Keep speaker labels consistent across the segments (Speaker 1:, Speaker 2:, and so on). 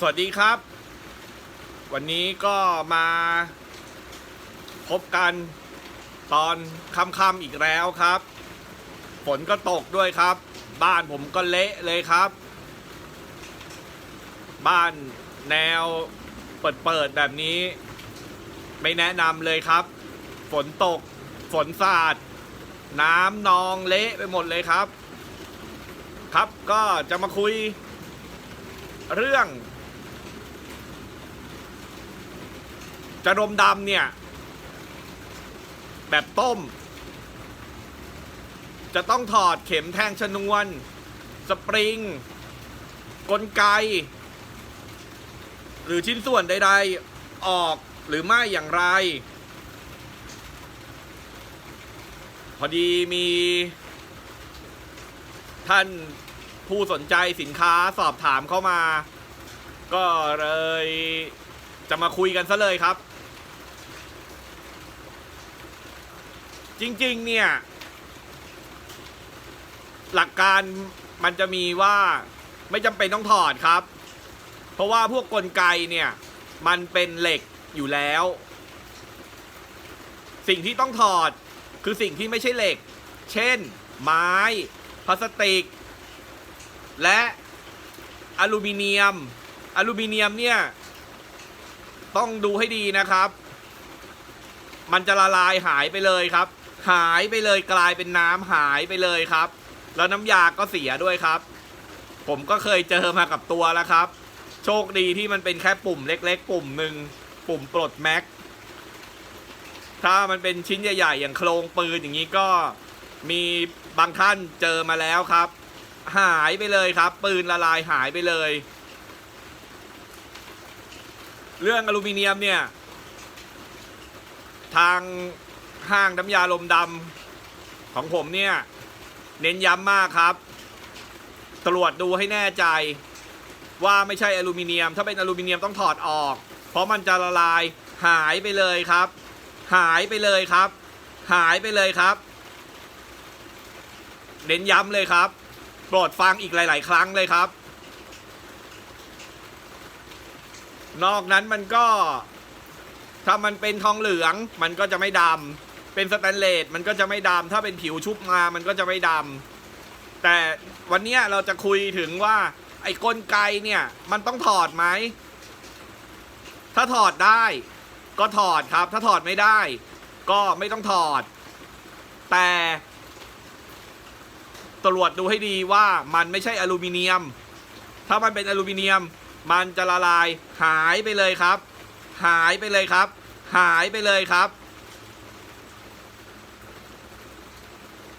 Speaker 1: สวัสดีครับ วันนี้ก็มาพบกันตอนค่ำๆอีกแล้วครับ ฝนก็ตกด้วยครับ บ้านผมก็เละเลยครับ บ้านแนวเปิดๆแบบนี้ ไม่แนะนำเลยครับ ฝนตก ฝนสาด น้ำนองเละไปหมดเลยครับ ครับก็จะมาคุยเรื่อง จะรมดำเนี่ย แบบต้ม จะต้องถอดเข็มแทงชนวน สปริง กลไก หรือชิ้นส่วนใด ๆ ออกหรือไม่อย่างไร พอดีมี ท่านผู้สนใจสินค้าสอบถามเข้ามา ก็เลยจะมาคุยกันซะเลยครับ จริง ๆ เนี่ย หลักการมันจะมีว่าไม่จำเป็นต้องถอดครับ เพราะว่าพวกกลไกเนี่ย มันเป็นเหล็กอยู่แล้ว สิ่งที่ต้องถอดคือสิ่งที่ไม่ใช่เหล็ก เช่น ไม้ พลาสติก และอลูมิเนียม อลูมิเนียมเนี่ย ต้องดูให้ดีนะครับ มันจะละลายหายไปเลยครับ หายไปเลยกลายเป็นน้ำหายไปเลยครับ แล้วน้ำยาก็เสียด้วยครับ ผมก็เคยเจอมากับตัวแล้วครับ โชคดีที่มันเป็นแค่ปุ่มเล็ก ๆ ปุ่มหนึ่งปุ่มปลดแม็กถ้ามันเป็นชิ้นใหญ่ๆ อย่างโครงปืนอย่างนี้ก็มีบางท่านเจอมาแล้วครับ หายไปเลยครับ ปืนละลายหายไปเลย เรื่องอลูมิเนียมเนี่ย ทาง ห้างน้ำยาลมดำของผมเนี่ย เน้นย้ำมากครับ ตรวจดูให้แน่ใจ ว่าไม่ใช่อลูมิเนียม ถ้าเป็นอลูมิเนียมต้องถอดออก เพราะมันจะละลายหายไปเลยครับ หายไปเลยครับ หายไปเลยครับ เน้นย้ำเลยครับ โปรดฟังอีกหลาย ๆ ครั้งเลยครับ นอกนั้นมันก็ถ้ามันเป็นทองเหลืองมันก็จะไม่ดำ เป็นสแตนเลสมันก็จะไม่ดำถ้าเป็นผิวชุบมามันก็จะไม่ดำแต่วันนี้เราจะคุยถึงว่า ไอ้กลไกเนี่ยมันต้องถอดไหม ถ้าถอดได้ ก็ถอดครับ ถ้าถอดไม่ได้ ก็ไม่ต้องถอด แต่ตรวจดูให้ดีว่ามันไม่ใช่อลูมิเนียม ถ้ามันเป็นอลูมิเนียม มันจะละลายหายไปเลยครับ หายไปเลยครับ หายไปเลยครับ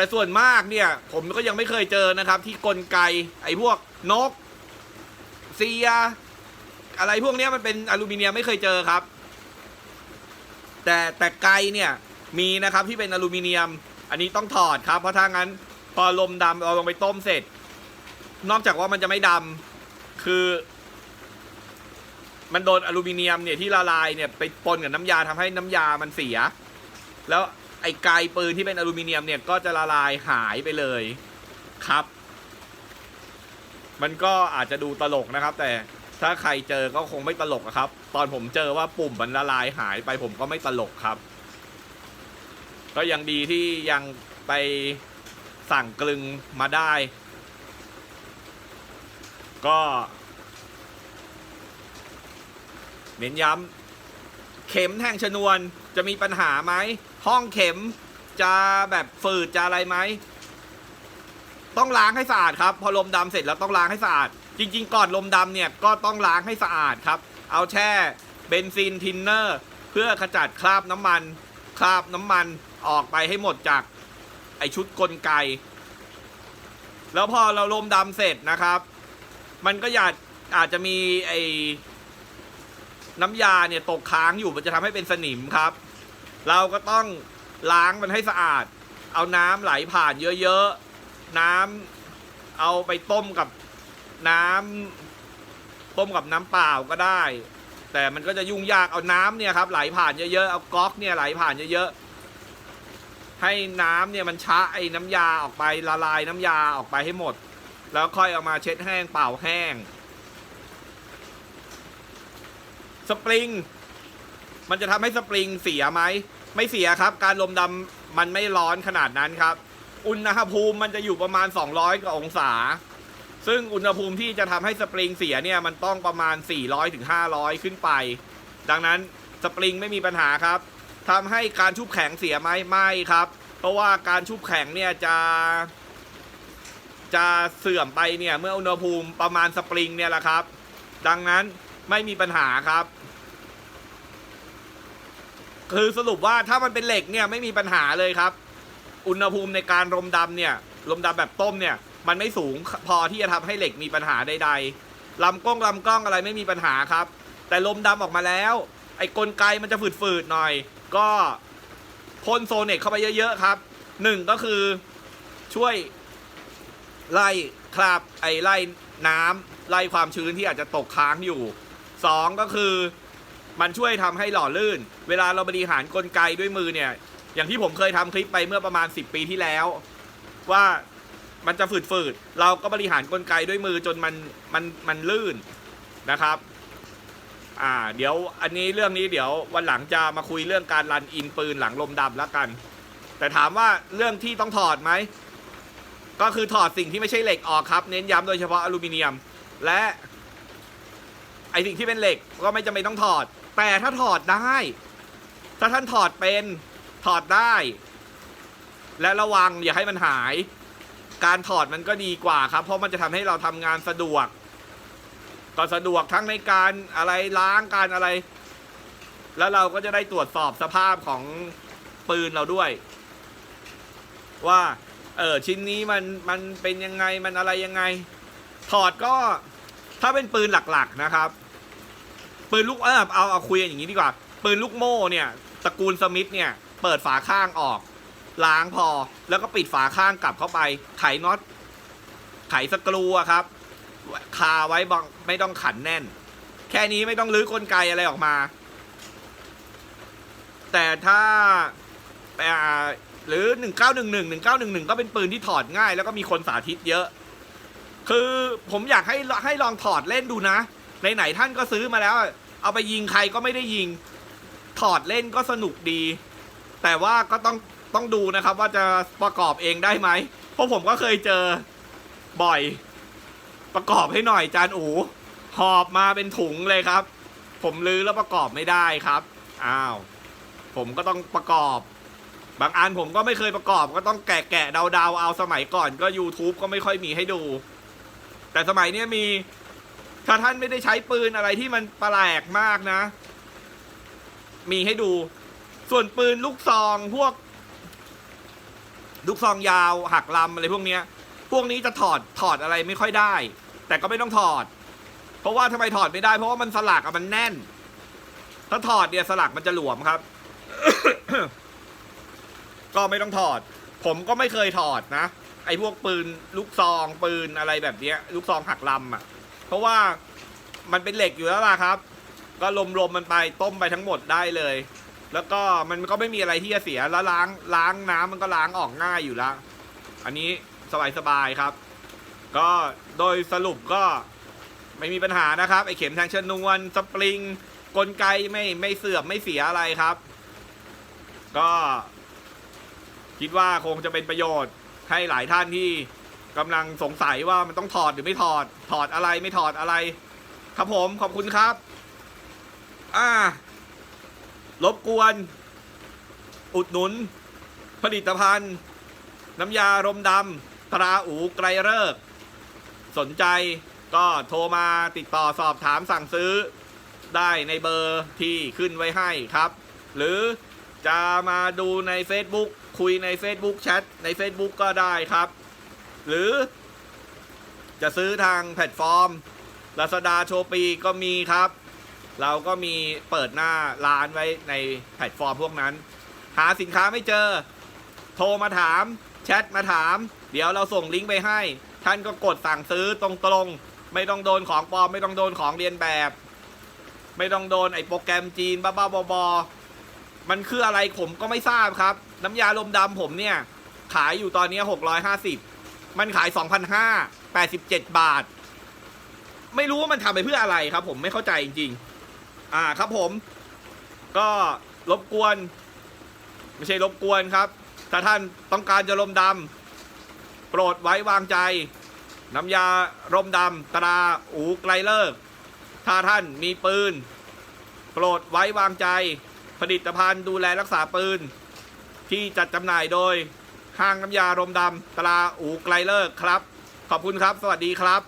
Speaker 1: แต่ส่วนมากเนี่ย ผมก็ยังไม่เคยเจอนะครับ ที่กลไกไอ้พวกนกเซีย อะไรพวกนี้มันเป็นอลูมิเนียมไม่เคยเจอครับ แต่แต่ไกเนี่ยมีนะครับที่เป็นอลูมิเนียม อันนี้ต้องถอดครับ เพราะถ้างั้นพอลมดำเราลงไปต้มเสร็จ นอกจากว่ามันจะไม่ดำคือ มันโดนอลูมิเนียมเนี่ยที่ละลายเนี่ยไปปนกับน้ำยาทำให้น้ำยามันเสีย แล้วไอ้ไกลปืนที่เป็นอลูมิเนียมเนี่ยก็จะละลายหายไปเลยครับ มันก็อาจจะดูตลกนะครับ แต่ถ้าใครเจอก็คงไม่ตลกครับ ตอนผมเจอว่าปุ่มมันละลายหายไปผมก็ไม่ตลกครับ ก็ยังดีที่ยังไปสั่งกลึงมาได้ ก็เน้นย้ำเข็มแทงชนวนจะมีปัญหาไหม ห้องเข็มจะแบบฝืดจะอะไรไหม ต้องล้างให้สะอาดครับ พอลมดำเสร็จแล้วต้องล้างให้สะอาด จริง ๆ ก่อนลมดำเนี่ยก็ต้องล้างให้สะอาดครับ เอาแช่เบนซินทินเนอร์ เพื่อขจัดคราบน้ำมัน คราบน้ำมันออกไปให้หมดจากไอชุดกลไก แล้วพอเราลมดำเสร็จนะครับ มันก็อยากอาจจะมีไอน้ำยาเนี่ยตกค้างอยู่มันจะทำให้เป็นสนิมครับ เราก็ต้องล้างมันให้สะอาด เอาน้ำไหลผ่านเยอะๆ น้ำเอาไปต้มกับน้ำต้มกับน้ำเปล่าก็ได้ แต่มันก็จะยุ่งยากเอาน้ำเนี่ยครับไหลผ่านเยอะๆ เอาก๊อกเนี่ยไหลผ่านเยอะๆ ให้น้ำเนี่ยมันชะไอ้น้ำยาออกไปละลายน้ำยาออกไปให้หมด แล้วค่อยเอามาเช็ดแห้งเป่าแห้ง สปริง มันจะทำให้สปริงเสียไหม ไม่เสียครับ การลมดำมันไม่ร้อนขนาดนั้นครับ อุณหภูมิมันจะอยู่ประมาณ 200กว่าองศา ซึ่งอุณหภูมิที่จะทำให้สปริงเสียเนี่ยมันต้องประมาณ 400ถึง500 ขึ้นไป ดังนั้นสปริงไม่มีปัญหาครับทำให้การชุบแข็งเสียไหมไม่ครับ เพราะว่าการชุบแข็งเนี่ยจะ จะเสื่อมไปเนี่ยเมื่ออุณหภูมิประมาณสปริงเนี่ยแหละครับ ดังนั้นไม่มีปัญหาครับ คือสรุปว่าถ้ามันเป็นเหล็กเนี่ยไม่มีปัญหาเลยครับ อุณหภูมิในการรมดำเนี่ยรมดำแบบต้มเนี่ย มันไม่สูงพอที่จะทำให้เหล็กมีปัญหาใดๆลำกล้องลำกล้องอะไรไม่มีปัญหาครับ แต่ลมดำออกมาแล้ว ไอ้กลไกมันจะฝืดๆหน่อย ก็พ่นโซเน็ตเข้าไปเยอะๆครับหนึ่งก็คือช่วยไล่คราบไอ้ไล่น้ำไล่ความชื้นที่อาจจะตกค้างอยู่สองก็คือ มันช่วยทำให้หล่อลื่น เวลาเราบริหารกลไกด้วยมือเนี่ย อย่างที่ผมเคยทำคลิปไปเมื่อประมาณ 10 ปีที่แล้ว ว่ามันจะฝืดๆ เราก็บริหารกลไกด้วยมือจนมันมันมันลื่นนะครับ อ่า เดี๋ยวอันนี้เรื่องนี้เดี๋ยววันหลังจะมาคุยเรื่องการรันอินปืนหลังลมดำแล้วกัน แต่ถามว่าเรื่องที่ต้องถอดไหม ก็คือถอดสิ่งที่ไม่ใช่เหล็กออกครับ เน้นย้ำโดยเฉพาะอลูมิเนียม และไอสิ่งที่เป็นเหล็กก็ไม่จำเป็นต้องถอด แต่ถ้าถอดได้ ถ้าท่านถอดเป็นถอดได้ และระวังอย่าให้มันหาย การถอดมันก็ดีกว่าครับ เพราะมันจะทำให้เราทำงานสะดวก ก็สะดวกทั้งในการอะไรล้างการอะไร แล้วเราก็จะได้ตรวจสอบสภาพของปืนเราด้วย ว่าเออชิ้นนี้มันมันเป็นยังไงมันอะไรยังไง ถอดก็ถ้าเป็นปืนหลักๆนะครับ ปืนลูกเออเอาเอาคุยกันอย่างนี้ดีกว่า ปืนลูกโม่เนี่ยตระกูลสมิธเนี่ยเปิดฝาข้างออก ล้างพอแล้วก็ปิดฝาข้างกลับเข้าไป ไขน็อตไขสกรูอะครับ คาไว้บังไม่ต้องขันแน่น แค่นี้ไม่ต้องลื้อกลไกอะไรออกมา แต่ถ้าอ่าหรือ 1911 1911 ก็เป็นปืนที่ถอดง่าย แล้วก็มีคนสาธิตเยอะ คือผมอยากให้ให้ลองถอดเล่นดูนะ ไหนๆท่านก็ซื้อมาแล้ว เอาไปยิงใครก็ไม่ได้ยิง ถอดเล่นก็สนุกดี แต่ว่าก็ต้องต้องดูนะครับ ว่าจะประกอบเองได้ไหมเพราะผมก็เคยเจอบ่อย ประกอบให้หน่อยจานอูหอบมาเป็นถุงเลยครับ ผมลื้อแล้วประกอบไม่ได้ครับอ้าวผมก็ต้องประกอบ บางอันผมก็ไม่เคยประกอบ ก็ต้องแกะแกะเดาเดาๆเอาสมัยก่อนก็ YouTube ก็ไม่ค่อยมีให้ดู แต่สมัยนี้มี ถ้าท่านไม่ได้ใช้ปืนอะไรที่มันแปลกมากนะ มีให้ดู ส่วนปืนลูกซองพวก ลูกซองยาวหักลำอะไรพวกเนี้ย พวกนี้จะถอดถอดอะไรไม่ค่อยได้ แต่ก็ไม่ต้องถอด เพราะว่าทำไมถอดไม่ได้เพราะว่ามันสลักอะมันแน่น ถ้าถอดเนี่ยสลักมันจะหลวมครับ ก็ไม่ต้องถอด ผมก็ไม่เคยถอดนะไอ้พวกปืนลูกซองปืนอะไรแบบเนี้ย ลูกซองหักลำอะ เพราะว่ามันเป็นเหล็กอยู่แล้วล่ะครับ ก็ลมๆมมันไปต้มไปทั้งหมดได้เลย แล้วก็มันก็ไม่มีอะไรที่จะเสียแล้วล้างล้างน้ำมันก็ล้างออกง่ายอยู่แล้วอันนี้สบายๆครับ ก็โดยสรุปก็ไม่มีปัญหานะครับไอเข็มแทงชนวนสปริงกลไกไม่ไม่เสื่อมไม่เสียอะไรครับ ก็คิดว่าคงจะเป็นประโยชน์ให้หลายท่านที่ กำลังสงสัยว่ามันต้องถอดหรือไม่ถอด ถอดอะไรไม่ถอดอะไร ครับผมขอบคุณครับ อ่ารบกวน อุดหนุน ผลิตภัณฑ์ น้ำยารมดำตราอูไกรเลิก สนใจก็โทรมาติดต่อสอบถามสั่งซื้อ ได้ในเบอร์ที่ขึ้นไว้ให้ครับ หรือจะมาดูใน Facebook คุยใน Facebook แชทใน Facebook ก็ได้ครับ หรือ จะซื้อทางแพลตฟอร์ม Lazada s h o p e e ก็มีครับ เราก็มีเปิดหน้าร้านไว้ในแพลตฟอร์มพวกนั้น หาสินค้าไม่เจอ โทรมาถาม แชทมาถาม เดี๋ยวเราส่งลิงก์ไปให้ ท่านก็กดสั่งซื้อตรงๆ ไม่ต้องโดนของปลอม ไม่ต้องโดนของเรียนแบบ ไม่ต้องโดนไอ้โปรแกรมจีนบ้าๆบอๆมันคืออะไรผมก็ไม่ทราบครับ น้ำยาลมดำผมเนี่ย ขายอยู่ตอนนี้650 มันขาย 2,500 87 บาท ไม่รู้ว่ามันทำไปเพื่ออะไรครับ ผมไม่เข้าใจจริงอ่าครับผม ก็รบกวน ไม่ใช่รบกวนครับ ถ้าท่านต้องการจะลมดำโปรดไว้วางใจ น้ำยารมดำตราอูไกลเลิก ถ้าท่านมีปืน โปรดไว้วางใจ ผลิตภัณฑ์ดูแลรักษาปืน ที่จัดจำหน่ายโดย ห้างน้ำยารมดำตราอูไกลเลิกครับ ขอบคุณครับ สวัสดีครับ